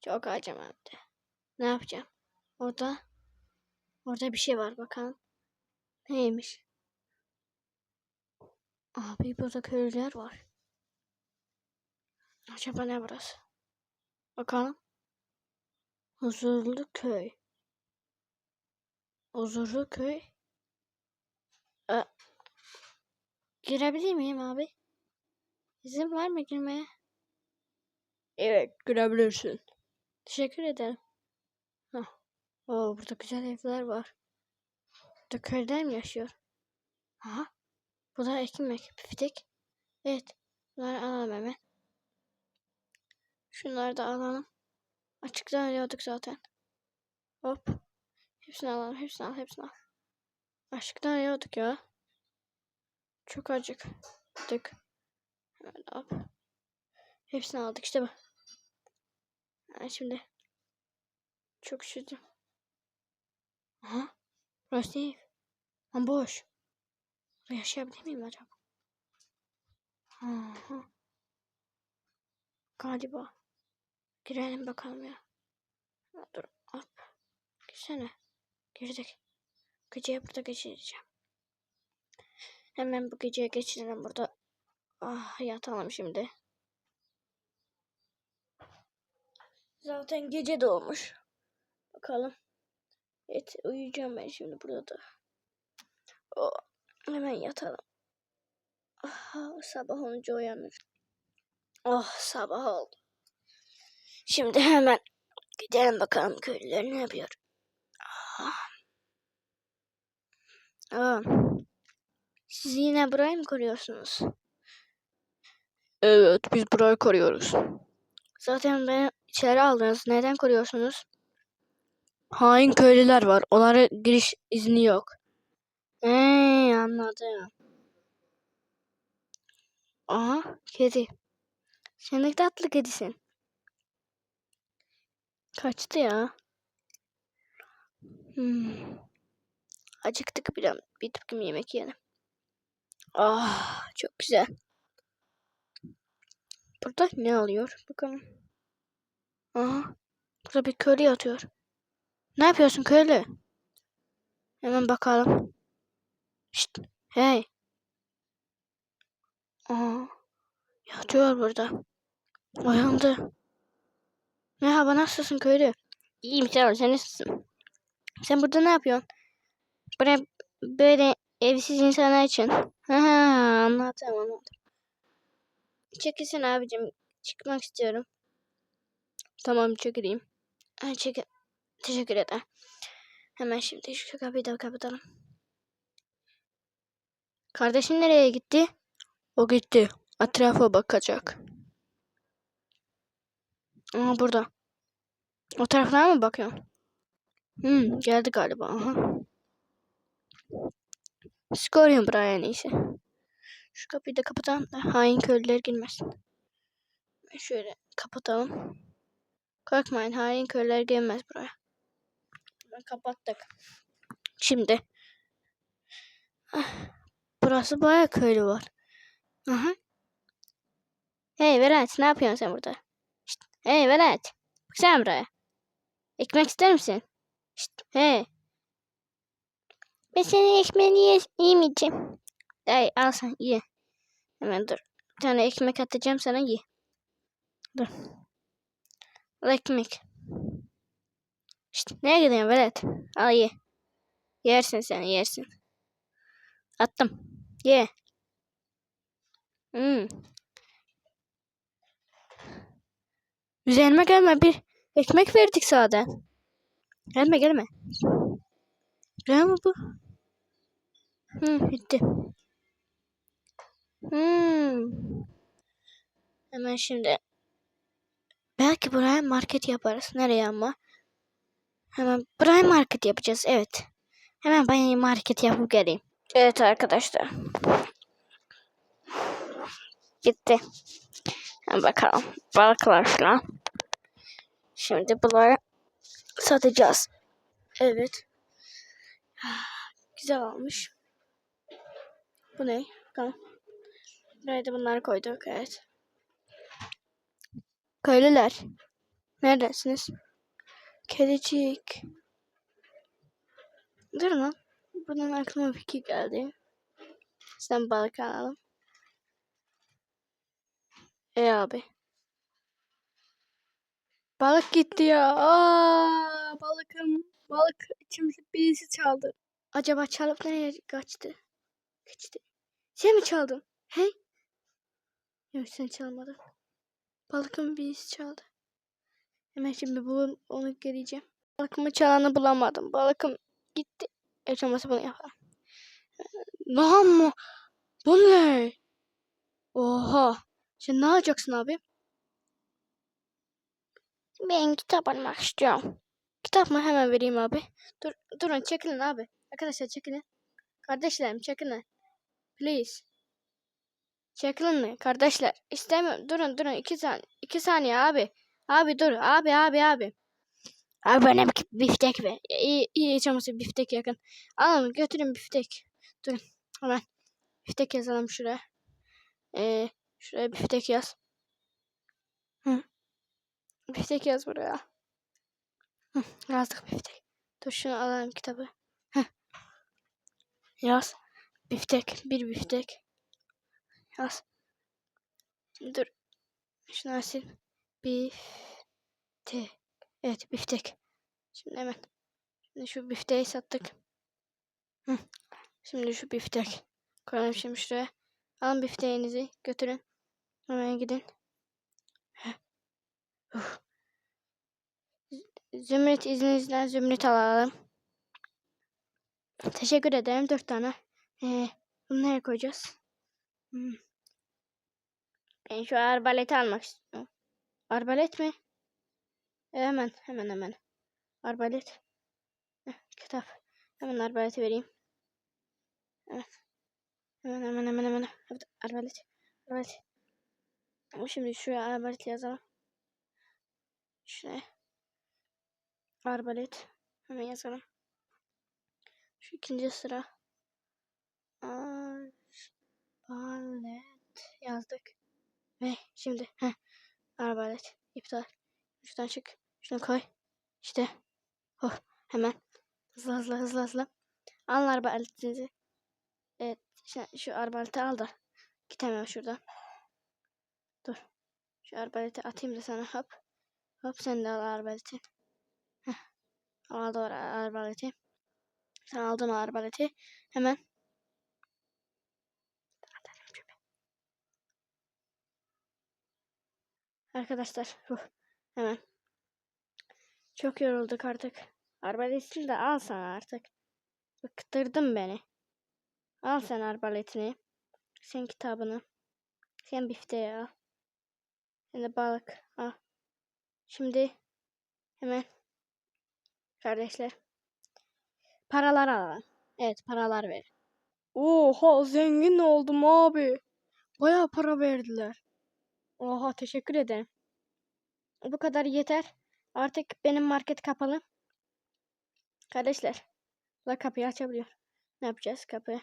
Çok acım hem de. Ne yapacağım? Orada. Orada bir şey var bakalım. Neymiş? Abi burada köylüler var. Acaba ne burası? Bakalım. Huzurlu köy. Huzurlu köy. Aa, girebilir miyim abi? İzin var mı girmeye? Evet, girebilirsin. Teşekkür ederim. Hah. Oo, burada güzel evler var. Burada köyler mi yaşıyor? Aha. Bu da ekmek, piftik. Evet. Bunları alalım hemen. Şunları da alalım. Açıktan arıyorduk zaten. Hop. Hepsini alalım. Hepsini al. Hepsini al. Açıktan arıyorduk ya. Çok acıktık. Hemen hop. Hepsini aldık işte bu. Ha, şimdi. Çok üşüdüm. Aha. Burası değil. Lan boş. Burada yaşayabilir miyim acaba? Aha. Galiba. Girelim bakalım ya. Dur. Hop. Girsene. Girdik. Geceyi burada geçireceğim. Hemen bu geceye geçirelim burada. Ah yatalım şimdi. Zaten gece de olmuş. Bakalım. Evet uyuyacağım ben şimdi burada da. Oh, hemen yatalım. Ah, sabah olunca uyanır. Oh sabah oldu. Şimdi hemen gidelim bakalım köylüler ne yapıyor. Ah. Aa, siz yine burayı mı koruyorsunuz? Evet biz burayı koruyoruz. Zaten beni içeri aldınız. Neden koruyorsunuz? Hain köylüler var. Onlara giriş izni yok. Eee anladım. Aha kedi. Sen ne tatlı kedisin. Kaçtı ya. Hmm. Acıktık bir an. Bir tıkım yemek yiyelim. Ah çok güzel. Burada ne alıyor? Bakalım. Aha. Burada bir köylü yatıyor. Ne yapıyorsun köylü? Hemen bakalım. Şşt. Hey. Aa. Yatıyor burada. Uyandı. Merhaba nasılsın köylü? İyiyim ol. Sen nasılsın? Sen burada ne yapıyorsun? Buraya böyle evsiz insanlar için. Ha anladım anladım. Çekilsin abicim. Çıkmak istiyorum. Tamam çekileyim. Ha, çekil. Teşekkür ederim. Hemen şimdi şu kapıyı da kapatalım. Kardeşin nereye gitti? O gitti. Etrafa bakacak. Aa burada. O taraflara mı bakıyorsun? Hmm, geldi galiba. Aha. Skoryum buraya iyisi. Şu kapıyı da kapatalım da hain köylüler girmesin. Şöyle kapatalım. Korkmayın hain köylüler girmez buraya. Ben kapattık. Şimdi. Ah, Burası bayağı köylü var. Aha. Hey Vedat ne yapıyorsun sen burada? Şşt, hey Vedat. Baksana buraya. Ekmek ister misin? Şşt, hey. Ben senin ekmeğini ye yemeyeceğim. Hey al sen ye. Hemen dur. Bir tane ekmek atacağım sana ye. Dur. Ekmek. Şşt, nereye gidiyorsun Vedat? Al ye. Yersin sen yersin. Attım. Ye. Hmm. Üzerime gelme bir ekmek verdik zaten. Gelme gelme. Gelme bu. Hmm, bitti. Hmm. Hemen şimdi. Belki buraya market yaparız. Nereye ama? Hemen buraya market yapacağız. Evet. Hemen ben market yapıp geleyim. Evet arkadaşlar. Gitti. Hemen bakalım. Balıklar falan. Şimdi bunları satacağız. Evet. Güzel olmuş. Bu ne? Bakalım. Buraya da bunları koyduk. Evet. Köylüler. Neredesiniz? Kedicik. Dur lan. Bunun aklıma fikir geldi. Sen balık alalım. E abi. Balık gitti ya. Aa, balıkım. Balık içimizi birisi çaldı. Acaba çalıp nereye kaçtı? Kaçtı. Sen mi çaldın? Hey? Yok sen çalmadın. Balıkımı birisi çaldı. Hemen şimdi bu onu göreceğim. Balıkımı çalanı bulamadım. Balıkım gitti. Yaşaması bunu yapalım. Lan mı? Bu ne? Oha. Sen ne yapacaksın abi? Ben kitap almak istiyorum. Kitap mı hemen vereyim abi. Dur, durun çekilin abi. Arkadaşlar çekilin. Kardeşlerim çekilin. Please. Mi kardeşler? İstemiyorum. Durun durun. iki saniye. iki saniye abi. Abi dur. Abi abi abi. Abi bana bir biftek ver. İyi, iyi hiç olmazsa biftek yakın. Alın götürün biftek. Durun. Hemen. Biftek yazalım şuraya. Ee, şuraya biftek yaz. Hı. Biftek yaz buraya. Hı, yazdık biftek. Dur şunu alalım kitabı. Hı. Yaz. Biftek. Bir biftek. Yaz. Dur. Şunu sil. Biftek. Evet biftek. Şimdi hemen. Şimdi şu bifteği sattık. Hı. Şimdi şu biftek. Koyalım şimdi şuraya. Alın bifteğinizi götürün. Hemen gidin. Zümrüt izninizle zümrüt alalım. Teşekkür ederim. Dört tane. Ee, bunu nereye koyacağız? Hmm. Ben şu arbaleti almak istiyorum. Arbalet mi? E, hemen hemen hemen. Arbalet. Heh, kitap. Hemen arbaleti vereyim. Evet. Hemen hemen hemen hemen. Arbalet. Arbalet. Ama şimdi şuraya arbalet yazalım. Şuraya. Arbalet. Hemen yazalım. Şu ikinci sıra. Arbalet yazdık. Ve şimdi heh, arbalet iptal. Şuradan çık. Şunu koy. İşte. Oh hemen. Hızlı hızlı hızlı hızlı. Alın arbaletinizi. Evet. Şu, şu arbaleti al da. Gidemiyorum şuradan. Dur. Şu arbaleti atayım da sana hop. Hop sen de al arbaleti. Heh. Al da arbaleti. Sen aldın o arbaleti. Hemen. Arkadaşlar. Uh, hemen. Çok yorulduk artık. Arbaletini de al sana artık. Bıktırdın beni. Al sen arbaletini. Sen kitabını. Sen bifteyi al. Sen de balık al. Şimdi hemen kardeşler paralar alalım. Evet paralar ver. Oha zengin oldum abi. Bayağı para verdiler. Oha teşekkür ederim. Bu kadar yeter. Artık benim market kapalı. Kardeşler. La kapıyı açabiliyor. Ne yapacağız kapıyı?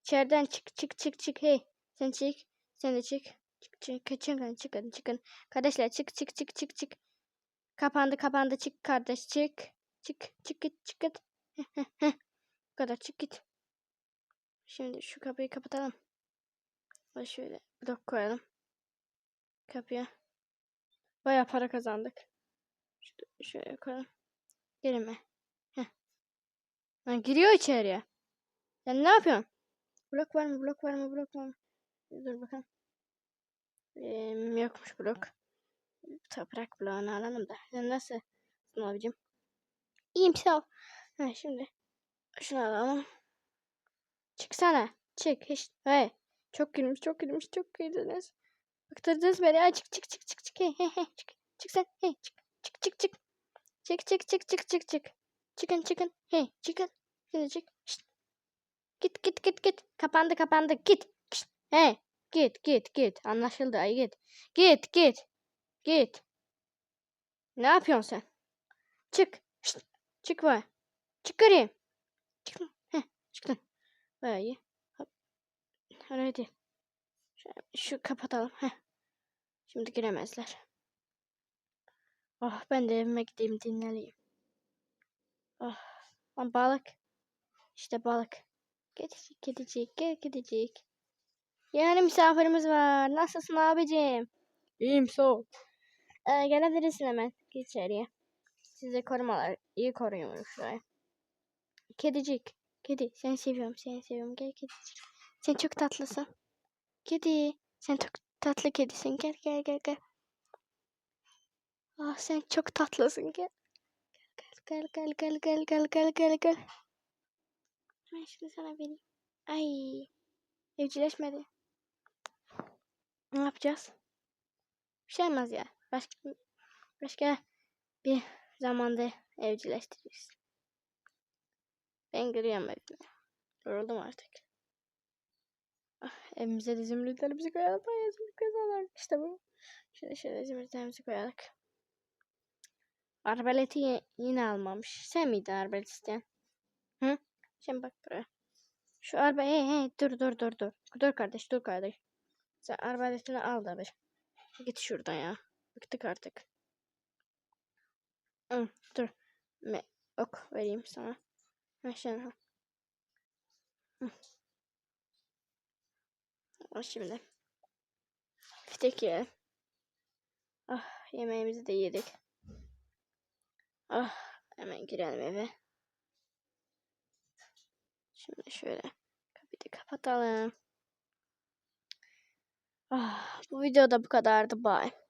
İçeriden çık çık çık çık hey. Sen çık. Sen de çık. Çık çık çıkın çıkın çıkın. Kardeşler çık çık çık çık çık. Kapandı kapandı çık kardeş çık. Çık çık git çık git. Bu kadar çık git. Şimdi şu kapıyı kapatalım. Şöyle blok koyalım. Kapıya. Baya para kazandık. Şöyle, şöyle koyalım. Girme. Lan giriyor içeriye. Sen ne yapıyorsun? Blok var mı? Blok var mı? Blok var mı? Dur bakalım. Ee, yokmuş blok. Toprak bloğunu alalım da. Sen nasıl? Abicim. İyiyim sağ ol. Ha, şimdi şunu alalım. Çıksana. Çık. Hiç. Hey. Çok gülmüş, çok gülmüş, çok güldünüz. Bıktırdınız beni. Ay çık çık çık çık çık. Hey hey hey çık. Çık sen. Hey çık. Çık çık çık. Çık çık çık çık çık çık. Çıkın çıkın. Hey çıkın. Şimdi çık. Şişt. Git git git git. Kapandı kapandı. Git. Şişt. Hey. Git git git. Anlaşıldı. Ay git. Git git. Git. Ne yapıyorsun sen? Çık. Şişt. Çık var. Çık göreyim. Çık. Heh. Çıktın. İyi. Hop. Hadi. Şu, kapatalım. Heh. Şimdi giremezler. Ah ben de evime gideyim dinleneyim. Ah lan balık. İşte balık. Kedicik kedicik gel kedicik. Yani misafirimiz var. Nasılsın abicim? İyiyim sağ ol. Ee, gelebilirsin hemen. İçeriye. Size korumalar. iyi koruyun şurayı. Kedicik. Kedi seni seviyorum seni seviyorum. Gel kedicik. Sen çok tatlısın. Kedi. Sen çok tatlı kedisin. Gel gel gel gel. Ah sen çok tatlısın. Gel. Gel gel gel gel gel gel gel gel. Ben şimdi sana vereyim. Ay. Evcilleşmedi. Ne yapacağız? Bir şey olmaz ya. Başka başka bir zamanda evcilleştiririz. Ben giriyorum evime. Yoruldum artık. Ah, evimize de zümrütlerimizi koyalım. Ay, zümrüt kazanlar. İşte bu. Şöyle şöyle zümrütlerimizi koyalım. Arbaleti yine almamış. Sen miydin arbalet isteyen? Hı? Şimdi bak buraya. Şu arba hey hey dur dur dur dur. Dur kardeş dur kardeş. Sen arbaletini al da bir. Git şuradan ya. Bıktık artık. Hı, dur. Me ok vereyim sana. Ha şunu. al. Hı. Al şimdi. Fitek ye. Ah yemeğimizi de yedik. Ah hemen girelim eve. Şimdi şöyle kapıyı da kapatalım. Ah bu videoda bu kadardı. Bye.